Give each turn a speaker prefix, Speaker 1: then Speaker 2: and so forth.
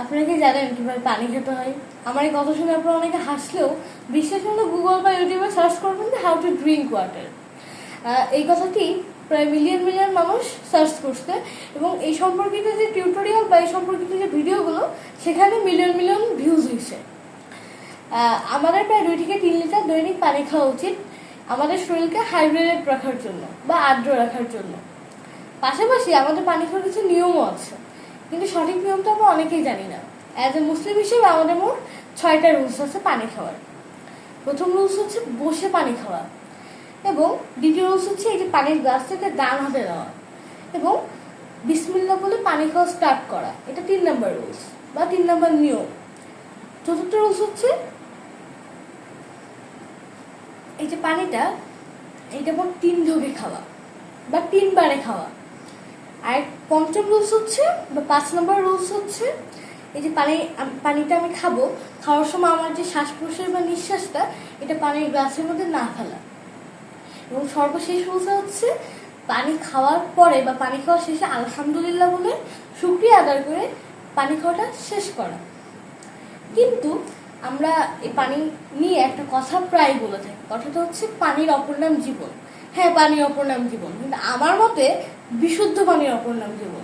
Speaker 1: আপনারা কি জানেন কীভাবে পানি খেতে হয়? আমার এই কথা শুনে আপনারা অনেকে হাসলেও বিশ্বাস হলে গুগল বা ইউটিউবে সার্চ করবেন যে হাউ টু ড্রিঙ্ক ওয়াটার এই কথাটি প্রায় মিলিয়ন মিলিয়ন মানুষ সার্চ করছে এবং এই সম্পর্কিত যে টিউটোরিয়াল বা এই সম্পর্কিত যে ভিডিওগুলো, সেখানে মিলিয়ন মিলিয়ন ভিউজ হয়েছে। আমাদের প্রায় দুই থেকে তিন লিটার দৈনিক পানি খাওয়া উচিত আমাদের শরীরকে হাইড্রেটেড রাখার জন্য বা আর্দ্র রাখার জন্য। পাশাপাশি আমাদের পানি খাওয়ার কিছু নিয়মও আছে। কিন্তু সঠিক নিয়মটা আমরা অনেকেই জানি না। অ্যাজ এ মুসলিম হিসেবে আমাদের মোট ছয়টা রুলস আছে পানি খাওয়ার। প্রথম রুলস হচ্ছে বসে পানি খাওয়া এবং দ্বিতীয় রুলস হচ্ছে এই যে পানির গ্লাসটাকে ডান হাতে দেওয়া এবং বিসমিল্লা বলে পানি খাওয়া স্টার্ট করা। এটা তিন নম্বর রুলস বা তিন নম্বর নিয়ম। চতুর্থ রুলস হচ্ছে এই যে পানিটা, এইটা মোট তিন ঢোকে খাওয়া বা তিনবারে খাওয়া। আর পঞ্চম রুলস হচ্ছে, বা পাঁচ নম্বর রুলস হচ্ছে, এই যে পানি পানিটা আমি খাব, খাওয়ার সময় আমার যে শ্বাস প্রশ্বাস বা নিঃশ্বাসটা, এটা পানির গ্লাসের মধ্যে না ফেলা। এবং সর্বশেষ রুলস হচ্ছে, পানি খাওয়ার পরে বা পানি খাওয়া শেষে আলহামদুলিল্লাহ বলে শুক্রিয়া আদায় করে পানি খাওয়াটা শেষ করা। কিন্তু আমরা এই পানি নিয়ে একটা কথা প্রায় বলে থাকি, কথাটা হচ্ছে পানির অপর নাম জীবন। হ্যাঁ পানির অপর নাম জীবন। কিন্তু আমার মতে বিশুদ্ধ পানির অপর নাম জীবন